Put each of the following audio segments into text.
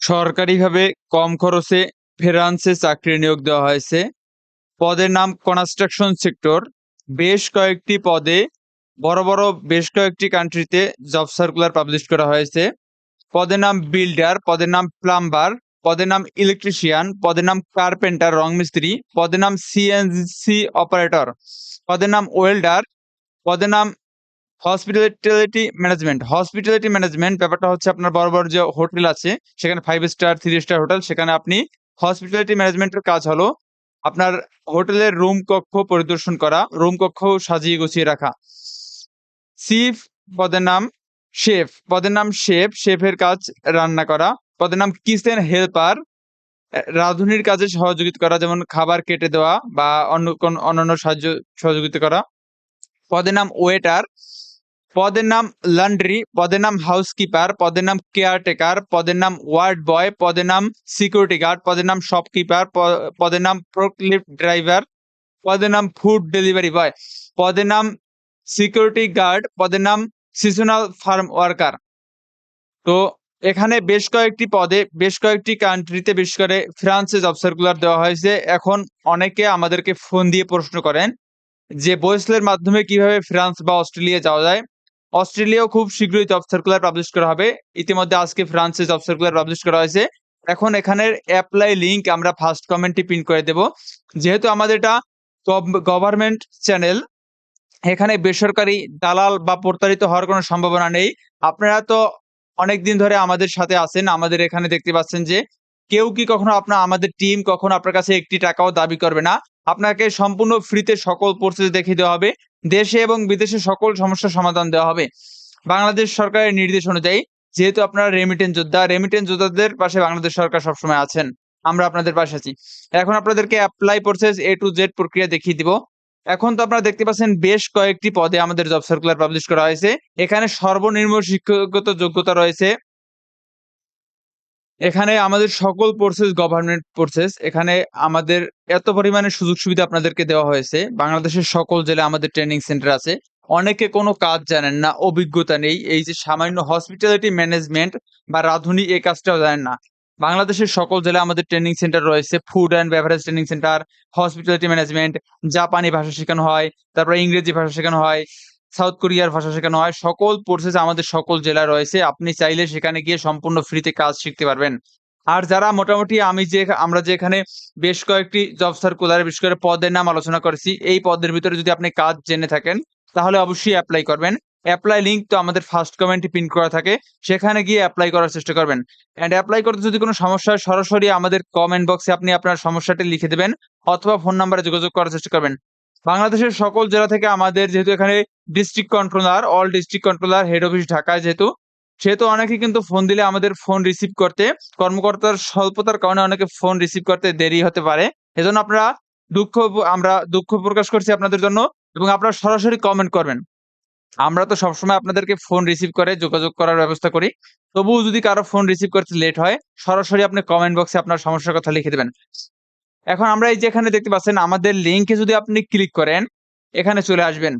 সরকারিভাবে কম খরচে ফ্রান্সে চাকরি নিয়োগ দেওয়া হয়েছে। পদের নাম কনস্ট্রাকশন সেক্টর। বেশ কয়েকটি পদে বড় বড় বেশ কয়েকটি কান্ট্রিতে জব সার্কুলার পাবলিশ করা হয়েছে। পদের নাম বিল্ডার, পদের নাম প্লাম্বার, পদের নাম ইলেকট্রিশিয়ান, পদের নাম কার্পেন্টার, রং মিস্ত্রি, পদের নাম সিএনসি অপারেটর, পদের নাম ওয়েল্ডার, পদের নাম হসপিটালিটি ম্যানেজমেন্ট হসপিটালিটি ম্যানেজমেন্ট ব্যাপারটা হচ্ছে আপনার বড় বড় যে হোটেল আছে, সেখানে five star three star hotel, সেখানে আপনি হসপিটালিটি ম্যানেজমেন্টের কাজ হলো আপনার হোটেলের রুম কক্ষ পরিদর্শন করা রুম কক্ষ সাজিয়ে গুছিয়ে রাখা। সিফ পদের নাম শেফ পদের নাম শেফ শেফের কাজ রান্না করা, পদের নাম কিচেন হেল্পার রাঁধুনির কাজে সহযোগিতা করা, যেমন খাবার কেটে দেওয়া বা অন্য কোন অন্যান্য সাহায্য সহযোগিতা করা। পদের নাম ওয়েটার পদের নাম লন্ড্রি পদের নাম হাউসকিপার পদের নাম কেয়ারটেকার পদের নাম ওয়ার্ড বয় পদের নাম সিকিউরিটি গার্ড পদের নাম শপকিপার পদের নাম ফোর্কলিফট ড্রাইভার পদের নাম ফুড ডেলিভারি বয় পদের নাম সিকিউরিটি গার্ড পদের নাম সিজনাল ফার্ম ওয়ার্কার তো এখানে বেশ কয়েকটি পদে বেশ কয়েকটি কান্ট্রিতে বিশেষ করে ফ্রান্সে জব সার্কুলার দেওয়া হয়েছে এখন অনেকে আমাদেরকে ফোন দিয়ে প্রশ্ন করেন যে বয়েসলের মাধ্যমে কীভাবে ফ্রান্স বা অস্ট্রেলিয়া যাওয়া যায় অস্ট্রেলিয়াও খুব শীঘ্রই জব সার্কুলার পাবলিশ করা হবে। ইতিমধ্যে আজকে ফ্রান্সে জব সার্কুলার পাবলিশ করা হয়েছে। এখন এখানের অ্যাপ্লাই লিঙ্ক আমরা ফার্স্ট কমেন্টে পিন করে দেব। যেহেতু আমাদের এটা গভর্নমেন্ট চ্যানেল এখানে বেসরকারি দালাল বা প্রতারিত হওয়ার কোনো সম্ভাবনা নেই। আপনারা তো অনেক দিন ধরে আমাদের সাথে আছেন, আমাদের এখানে দেখতে পাচ্ছেন যে কেউ কি কখনো আপনার, আমাদের টিম কখনো আপনার কাছে একটি টাকাও দাবি করবে না? আপনাকে সম্পূর্ণ ফ্রিতে সকল প্রসেস দেখিয়ে দেওয়া হবে। দেশে এবং বিদেশে সকল সমস্যার সমাধান দেওয়া হবে। বাংলাদেশ সরকারের নির্দেশ অনুযায়ী, যেহেতু আপনারা রেমিটেন্স যোদ্ধা রেমিটেন্স যোদ্ধাদের পাশে বাংলাদেশ সরকার সবসময় আছেন, আমরা আপনাদের পাশে আছি। এখন আপনাদেরকে apply process A to Z প্রক্রিয়া দেখিয়ে দিব। এখন তো আপনারা দেখতে পাচ্ছেন, বেশ কয়েকটি পদে আমাদের জব সার্কুলার পাবলিশ করা হয়েছে। এখানে সর্বনিম্ন শিক্ষাগত যোগ্যতা রয়েছে। এখানে আমাদের সকল প্রসেস গভর্নমেন্ট প্রসেস এখানে আমাদের এত পরিমাণে সুযোগ সুবিধা আপনাদেরকে দেওয়া হয়েছে। বাংলাদেশের সকল জেলায় আমাদের ট্রেনিং সেন্টার আছে। অনেকে কোনো কাজ জানেন না, অভিজ্ঞতা নেই, এই যে সামান্য হসপিটালিটি ম্যানেজমেন্ট বা রাঁধুনি এই কাজটাও জানেন না। বাংলাদেশের সকল জেলায় আমাদের ট্রেনিং সেন্টার রয়েছে food and beverage training centre hospitality management জাপানি ভাষা শেখানো হয়, তারপরে ইংরেজি ভাষা শেখানো হয় সাউথ কোরিয়ার ভাষা শেখানো হয়। সকল কোর্সেস আমাদের সকল জেলা রয়েছে। আপনি চাইলে সেখানে গিয়ে সম্পূর্ণ ফ্রিতে কাজ শিখতে পারবেন। আর যারা মোটামুটি আমি যে, আমরা যে এখানে বেশ কয়েকটি জব সার্কুলার বিশেষ করে পদের নাম আলোচনা করেছি, এই পদের ভিতরে যদি আপনি কাজ জেনে থাকেন, তাহলে অবশ্যই অ্যাপ্লাই করবেন। অ্যাপ্লাই লিঙ্ক তো আমাদের ফার্স্ট কমেন্টে পিন করা থাকে। সেখানে গিয়ে অ্যাপ্লাই করার চেষ্টা করবেন। অ্যান্ড অ্যাপ্লাই করতে যদি কোনো সমস্যা হয়, সরাসরি আমাদের কমেন্ট বক্সে আপনি আপনার সমস্যাটি লিখে দেবেন, অথবা ফোন নাম্বারে যোগাযোগ করার চেষ্টা করবেন। বাংলাদেশের সকল জেলা থেকে আমাদের যেহেতু এখানে district controller all district controller head office ঢাকায় যেহেতু, সেহেতু অনেকে কিন্তু ফোন দিলে আমাদের ফোন রিসিভ করতে, কর্মকর্তার স্বল্পতার কারণে অনেকে ফোন রিসিভ করতে দেরি হতে পারে। এজন্য আপনারা দুঃখ, আমরা দুঃখ প্রকাশ করছি আপনাদের জন্য এবং আপনারা সরাসরি কমেন্ট করবেন। আমরা তো সবসময় আপনাদেরকে ফোন রিসিভ করে, যোগাযোগ করার ব্যবস্থা করি। তবুও যদি কারও ফোন রিসিভ করতে লেট হয়, সরাসরি আপনি কমেন্ট বক্সে আপনার সমস্যার কথা লিখে দেবেন। এখন আমরা এই যে এখানে দেখতে পাচ্ছেন, আমাদের লিঙ্কে যদি আপনি ক্লিক করেন, এখানে চলে আসবেন।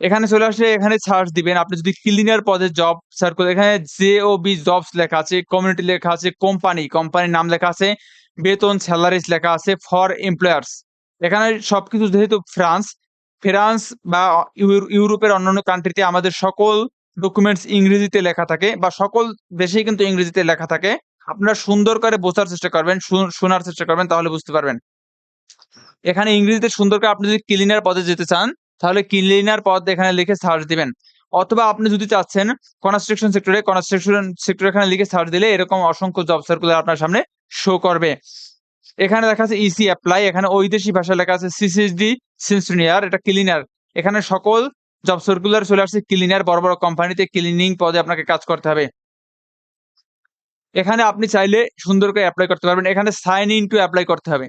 এখানে চলে আসলে এখানে সার্চ দিবেন। আপনি যদি ক্লিনার পদে জব সার্চ করেন, এখানে জে ও বি জবস লেখা আছে কমিউনিটি লেখা আছে কোম্পানি কোম্পানির নাম লেখা আছে, বেতন স্যালারিজ লেখা আছে ফর এমপ্লয়ার্স এখানে সবকিছু যেহেতু ফ্রান্স ফ্রান্স বা ইউরোপের অন্যান্য কান্ট্রিতে আমাদের সকল ডকুমেন্টস ইংরেজিতে লেখা থাকে বা সকল দেশেই কিন্তু ইংরেজিতে লেখা থাকে। আপনারা সুন্দর করে বোঝার চেষ্টা করবেন শোনার চেষ্টা করবেন, তাহলে বুঝতে পারবেন। এখানে ইংরেজিতে সুন্দর করে আপনি যদি ক্লিনার পদে যেতে চান, তাহলে ক্লিনার পদ এখানে লিখে সার্চ দিবেন। অথবা আপনি যদি চাচ্ছেন কনস্ট্রাকশন সেক্টরে কনস্ট্রাকশন সেক্টর এখানে লিখে সার্চ দিলে এরকম অসংখ্য জব সার্কুলার আপনার সামনে শো করবে। এখানে দেখা আছে ইসি অ্যাপ্লাই এখানে ঐদেশি ভাষা লেখা আছে সিসিএসডি সিনসিনিয়ার এটা ক্লিনার এখানে সকল জব সার্কুলার চলে আসছে ক্লিনার বড় বড় কোম্পানিতে ক্লিনিং পদে আপনাকে কাজ করতে হবে। এখানে আপনি চাইলে সুন্দর করে অ্যাপ্লাই করতে পারবেন। এখানে সাইন ইন টু অ্যাপ্লাই করতে হবে।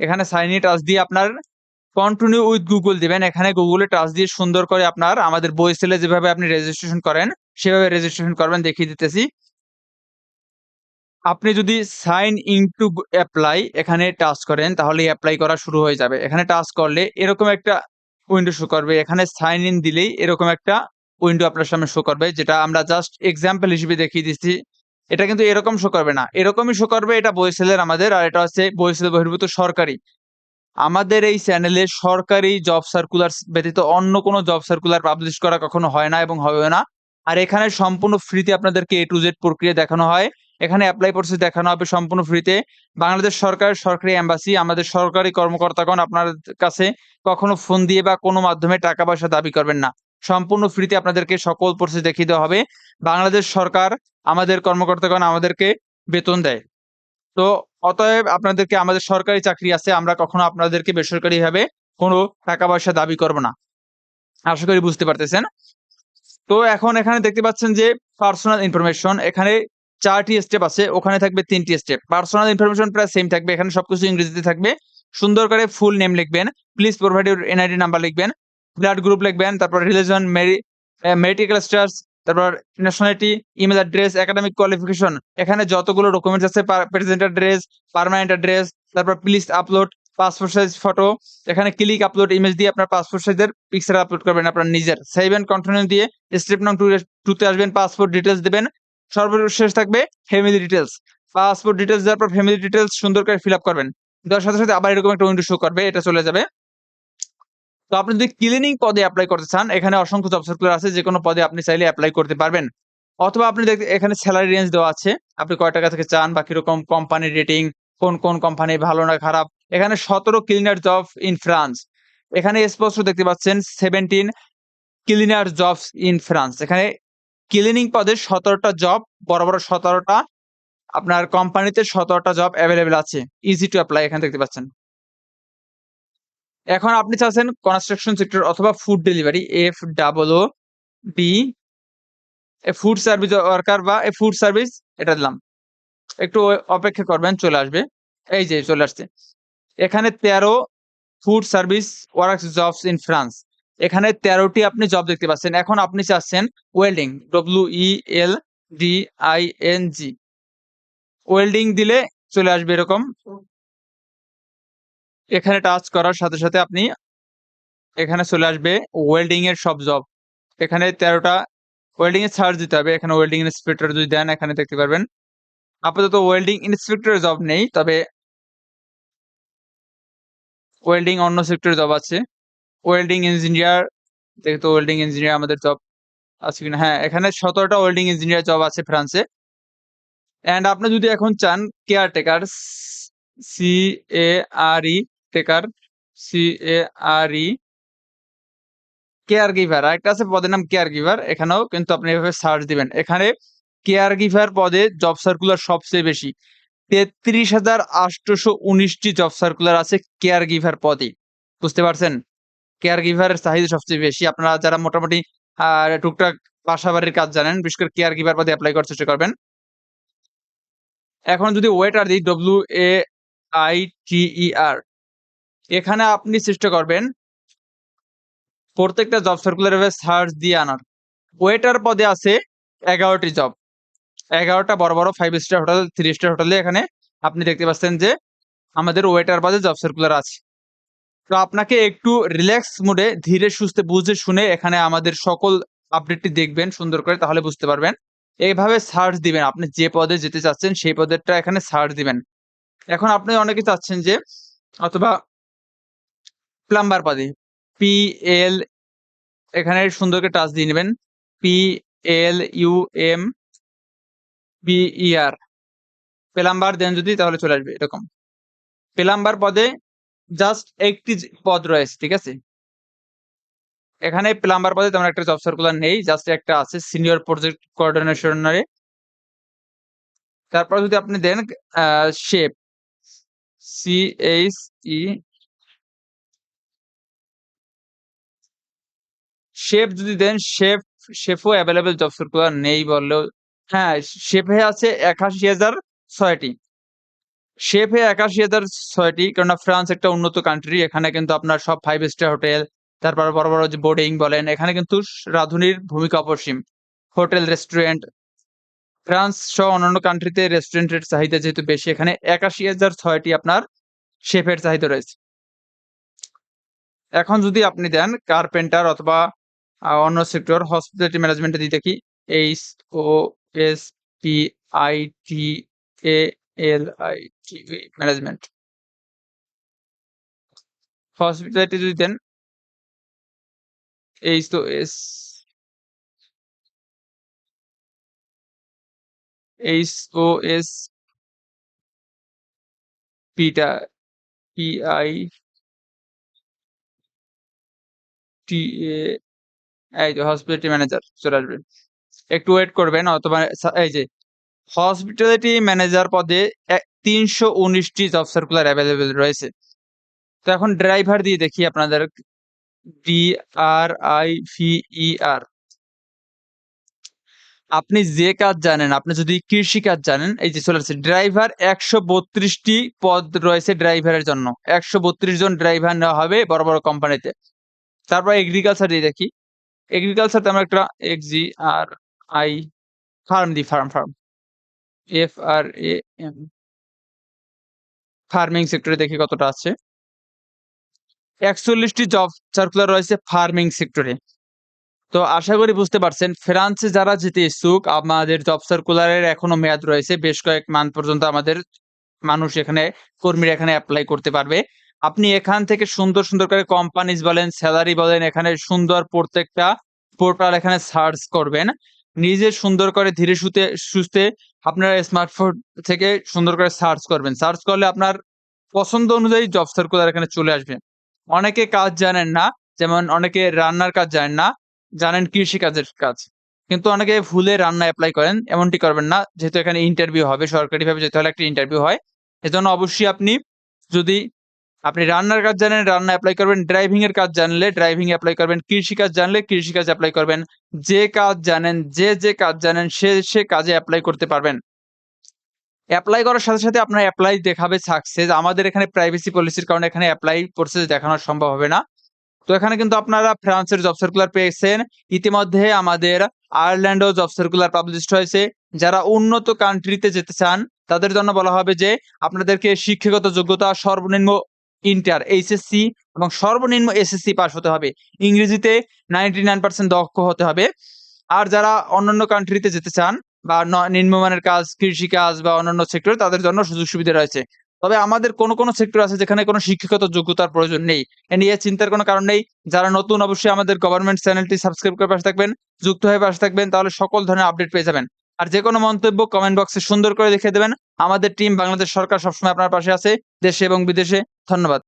এখানে সাইন ইন টাচ দিয়ে আপনার কন্টিনিউ উইথ গুগল দিবেন। এখানে গুগলে টাচ দিয়ে সুন্দর করে আপনার আমাদের বই সেলে যেভাবে আপনি রেজিস্ট্রেশন করেন, সেভাবে রেজিস্ট্রেশন করবেন, দেখিয়ে দিতেছি। আপনি যদি সাইন ইন টু অ্যাপ্লাই এখানে টাচ করেন, তাহলে অ্যাপ্লাই করা শুরু হয়ে যাবে। এখানে টাচ করলে এরকম একটা উইন্ডো শো করবে। এখানে সাইন ইন দিলেই এরকম একটা উইন্ডো আপনার সামনে শো করবে, যেটা আমরা জাস্ট এক্সাম্পল হিসেবে দেখিয়ে দিচ্ছি। এটা কিন্তু এরকম শো করবে না। এরকমই শো করবে এটা বইসেলের আমাদের, আর এটা হচ্ছে বইসেল বহির্ভূত সরকারি। আমাদের এই চ্যানেলে সরকারি জব সার্কুলার ব্যতীত অন্য কোনো জব সার্কুলার পাবলিশ করা কখনো হয় না এবং হবে না। আর এখানে সম্পূর্ণ ফ্রিতে আপনাদেরকে এ টু জেড প্রক্রিয়া দেখানো হয়। এখানে অ্যাপ্লাই প্রসেস দেখানো হবে সম্পূর্ণ ফ্রিতে বাংলাদেশ সরকার, সরকারি এম্বাসি আমাদের সরকারি কর্মকর্তাগণ আপনার কাছে কখনো ফোন দিয়ে বা কোনো মাধ্যমে টাকা পয়সা দাবি করবেন না। সম্পূর্ণ ফ্রিতে আপনাদেরকে সকল প্রসেস দেখিয়ে দেওয়া হবে। বাংলাদেশ সরকার আমাদের কর্মকর্তাগণ আমাদেরকে বেতন দেয়। তো অতএব আপনাদেরকে আমাদের সরকারি চাকরি আছে, আমরা কখনো আপনাদেরকে বেসরকারি ভাবে কোনো টাকা পয়সা দাবি করব না। আশা করি বুঝতে পারতেছেন। তো এখন এখানে দেখতে পাচ্ছেন যে পার্সোনাল ইনফরমেশন এখানে চারটি স্টেপ আছে, ওখানে থাকবে তিনটি স্টেপ পার্সোনাল ইনফরমেশন প্রায় সেম থাকবে, এখানে সবকিছু ইংরেজিতে থাকবে। সুন্দর করে ফুল নেম লিখবেন please provide your NID number লিখবেন। ব্লাড গ্রুপ লিখবেন তারপর রিলিজন মেডিকেল স্টার্স তারপর nationality email address academic qualification এখানে যতগুলো ডকুমেন্টস আছে প্রেজেন্ট অ্যাড্রেস পার্মানেন্ট অ্যাড্রেস তারপর please upload passport size photo এখানে ক্লিক আপলোড ইমেজ দিয়ে আপনার পাসপোর্ট সাইজের পিকচার আপলোড করবেন আপনার নিজের। সেভ এন্ড কন্টিনিউ দিয়ে স্টেপ নং টু টুতে আসবেন পাসপোর্ট ডিটেলস দেবেন, সর্বশেষ থাকবে ফ্যামিলি ডিটেলস পাসপোর্ট ডিটেলস দেওয়ার পর ফ্যামিলি ডিটেলস সুন্দর করে ফিল আপ করবেন। দেওয়ার সাথে সাথে আবার এরকম একটা উইন্ডো শো করবে, এটা চলে যাবে। তো আপনি যদি ক্লিনিং পদে অ্যাপ্লাই করতে চান, এখানে অসংখ্য জব সার্কুলার আছে যে কোনো পদে আপনি চাইলে অ্যাপ্লাই করতে পারবেন। অথবা আপনি এখানে স্যালারি রেঞ্জ দেওয়া আছে। আপনি কয় টাকা থেকে চান বা কীরকম কোম্পানি রেটিং কোন কোন কোম্পানি ভালো না খারাপ। এখানে সতেরো ক্লিনার জব ইন ফ্রান্স এখানে স্পষ্ট দেখতে পাচ্ছেন seventeen cleaner jobs in France এখানে ক্লিনিং পদে সতেরোটা জব বড় বড় সতেরোটা, আপনার কোম্পানিতে সতেরোটা জব অ্যাভেলেবেল আছে। ইজি টু অ্যাপ্লাই এখানে দেখতে পাচ্ছেন। এখন আপনি চাচ্ছেন কনস্ট্রাকশন সেক্টর অথবা food delivery F double O B food service worker বা এ ফুড সার্ভিস এটা দিলাম। একটু অপেক্ষা করবেন, চলে আসবে। এই যে, চলে আসছে। এখানে তেরো food service works jobs in France এখানে তেরোটি আপনি জব দেখতে পাচ্ছেন। এখন আপনি চাচ্ছেন welding W E L D I N G welding দিলে চলে আসবে এরকম। এখানে টাচ করার সাথে সাথে আপনি এখানে চলে আসবে ওয়েল্ডিং এর সব জব এখানে তেরোটা ওয়েল্ডিং এর সার্চ দিতে হবে। এখানে ওয়েল্ডিং ইন্সপেক্টর যদি দেন, এখানে দেখতে পারবেন। আপাতত ওয়েল্ডিং ইন্সপেক্টরের জব নেই, তবে ওয়েল্ডিং অন্য সেক্টরে জব আছে। ওয়েল্ডিং ইঞ্জিনিয়ার দেখে তো ওয়েল্ডিং ইঞ্জিনিয়ার আমাদের জব আছে কিনা? হ্যাঁ এখানে সতেরোটা ওয়েল্ডিং ইঞ্জিনিয়ার জব আছে ফ্রান্সে অ্যান্ড আপনি যদি এখন চান caretaker C A R E taker C A R E caregiver আরেকটা আছে পদের নাম কেয়ার গিভার এখানেও কিন্তু আপনি এভাবে সার্চ দিবেন। এখানে কেয়ার গিভার পদে জব সার্কুলার সবচেয়ে বেশি। তেত্রিশ হাজার আটশোশো উনিশটি জব সার্কুলার আছে কেয়ার গিভার পদে। বুঝতে পারছেন? কেয়ার গিভারের চাহিদা সবচেয়ে বেশি। আপনারা যারা মোটামুটি আহ, টুকটাক বাসা বাড়ির কাজ জানেন বিশেষ করে কেয়ার গিভার পদে অ্যাপ্লাই করার চেষ্টা করবেন। এখন যদি ওয়েটার দিই ডব্লিউ এ আই টি ই আর এখানে আপনি চেষ্টা করবেন প্রত্যেকটা জব সার্কুলার সার্চ দিয়ে আনার। ওয়েটার পদে আছে এগারোটি জব এগারোটা বড় বড় five star hotel three star হোটেলে এখানে আপনি দেখতে পাচ্ছেন যে আমাদের ওয়েটার পদে জব সার্কুলার আছে। তো আপনাকে একটু রিল্যাক্স মুডে ধীরে সুস্থে বুঝে শুনে এখানে আমাদের সকল আপডেটটি দেখবেন, সুন্দর করে তাহলে বুঝতে পারবেন। এইভাবে সার্চ দিবেন। আপনি যে পদে যেতে চাচ্ছেন সেই পদেরটা এখানে সার্চ দিবেন। এখন আপনি অনেকে চাচ্ছেন যে অথবা প্লাম্বার পদে। পি এল এখানে সুন্দর করে টাচ দিয়ে নেবেন। P L U M B E R plumber দেন যদি, তাহলে চলে আসবে এরকম। প্লাম্বার পদে জাস্ট একটি পদ রয়েছে, ঠিক আছে? এখানে প্লাম্বার পদে তেমন একটা জব সার্কুলার নেই জাস্ট একটা আছে সিনিয়র প্রজেক্ট কোঅর্ডিনেশনারে তারপর যদি আপনি দেন chef C H E chef যদি দেন শেফ শেফও অ্যাভেলেবেল জব সার্কুলার নেই বললেও হ্যাঁ শেফে আছে একাশি হাজার ছয়টি। শেফে একাশি হাজার ছয়টি, কেননা ফ্রান্স একটা উন্নত কান্ট্রি এখানে কিন্তু আপনার সব ফাইভ স্টার হোটেল তারপর বড় বড় যে বোর্ডিং বলেন, এখানে কিন্তু রাঁধুনির ভূমিকা অপসীম। হোটেল রেস্টুরেন্ট ফ্রান্স সহ অন্যান্য কান্ট্রিতে রেস্টুরেন্টের চাহিদা যেহেতু বেশি, এখানে একাশি হাজার ছয়টি আপনার শেফের চাহিদা রয়েছে। এখন যদি আপনি দেন কার্পেন্টার অথবা অন্য সেক্টর হসপিটালিটি ম্যানেজমেন্টে দিতে কি? H O S P I T A L I T management. Hospitality যদি দেন এইচ তো এস এইচ ও এস পিটা পি আই টি এ এই যে হসপিটালিটি ম্যানেজার চলে আসবে। একটু ওয়েট করবেন, অথবা এই যে হসপিটালিটি ম্যানেজার পদে তিনশো উনিশটি জব সার্কুলার অ্যাভেলেবেল রয়েছে। তো এখন ড্রাইভার দিয়ে দেখি আপনাদের D R I V E R আপনি যে কাজ জানেন, আপনি যদি কৃষি কাজ জানেন, এই যে চলে আসছে ড্রাইভার একশো বত্রিশটি পদ রয়েছে ড্রাইভারের জন্য। একশো বত্রিশ জন ড্রাইভার নেওয়া হবে বড় বড় কোম্পানিতে তারপর এগ্রিকালচার দিয়ে দেখি। এগ্রিকালচার আমরা একটা X G R I farm the farm farm F R A M farming sector দেখি কতটা আছে। একচল্লিশটি জব সার্কুলার রয়েছে ফার্মিং সেক্টরে তো আশা করি বুঝতে পারছেন, ফ্রান্সে যারা যেতে ইচ্ছুক, আমাদের জব সার্কুলারের এখনও মেয়াদ রয়েছে, বেশ কয়েক মান পর্যন্ত আমাদের মানুষ এখানে, কর্মীরা এখানে অ্যাপ্লাই করতে পারবে। আপনি এখান থেকে সুন্দর সুন্দর করে কোম্পানিজ বলেন স্যালারি বলেন, এখানে সুন্দর প্রত্যেকটা পোর্টাল এখানে সার্চ করবেন। নিজে সুন্দর করে ধীরে সুতে, সুস্থে আপনার স্মার্টফোন থেকে সুন্দর করে সার্চ করবেন। সার্চ করলে আপনার পছন্দ অনুযায়ী জব সার্কুলার এখানে চলে আসবে। অনেকে কাজ জানেন না, যেমন অনেকে রান্নার কাজ জানেন না, জানেন কৃষি কাজের কাজ। কিন্তু অনেকে ভুলে রান্না অ্যাপ্লাই করেন, এমনটি করবেন না, যেহেতু এখানে ইন্টারভিউ হবে, সরকারিভাবে যেতে হলে একটা ইন্টারভিউ হয়। এজন্য অবশ্যই আপনি যদি আপনি রান্নার কাজ জানেন, রান্না অ্যাপ্লাই করবেন ড্রাইভিং এর কাজ জানলে ড্রাইভিং অ্যাপ্লাই করবেন কৃষি কাজ জানলে কৃষি কাজ অ্যাপ্লাই করবেন। যে কাজ জানেন, যে যে কাজ জানেন, সে সে কাজে অ্যাপ্লাই করতে পারবেন। অ্যাপ্লাই করার সাথে সাথে আপনার অ্যাপ্লাই দেখাবে সাকসেস আমাদের এখানে প্রাইভেসি পলিসির কারণে এখানে অ্যাপ্লাই প্রসেস দেখানো সম্ভব হবে না। তো এখানে কিন্তু আপনারা ফ্রান্সের জব সার্কুলার পেয়েছেন। ইতিমধ্যে আমাদের আয়ারল্যান্ডও জব সার্কুলার পাবলিশড হয়েছে। যারা উন্নত কান্ট্রিতে যেতে চান, তাদের জন্য বলা হবে যে, আপনাদেরকে শিক্ষাগত যোগ্যতা সর্বনিম্ন ইন্টার এইচএসসি এবং সর্বনিম্ন এসএসসি পাস হতে হবে। ইংরেজিতে নাইনটি নাইন পার্সেন্ট দক্ষ হতে হবে। আর যারা অন্যান্য কান্ট্রিতে যেতে চান বা নিম্নমানের কাজ, কৃষি কাজ বা অন্যান্য সেক্টর তাদের জন্য সুযোগ সুবিধা রয়েছে। তবে আমাদের কোন কোন সেক্টর আছে যেখানে কোনো শিক্ষাগত যোগ্যতার প্রয়োজন নেই। এ নিয়ে চিন্তার কোনো কারণ নেই। যারা নতুন অবশ্যই আমাদের গভর্নমেন্ট চ্যানেলটি সাবস্ক্রাইব করে পাশে থাকবেন, যুক্ত হয়ে পাশে থাকবেন, তাহলে সকল ধরনের আপডেট পেয়ে যাবেন। আর যে কোনো মন্তব্য কমেন্ট বক্সে সুন্দর করে লিখে দেবেন। আমাদের টিম বাংলাদেশ সরকার সবসময় আপনার পাশে আছে, দেশে এবং বিদেশে। ধন্যবাদ।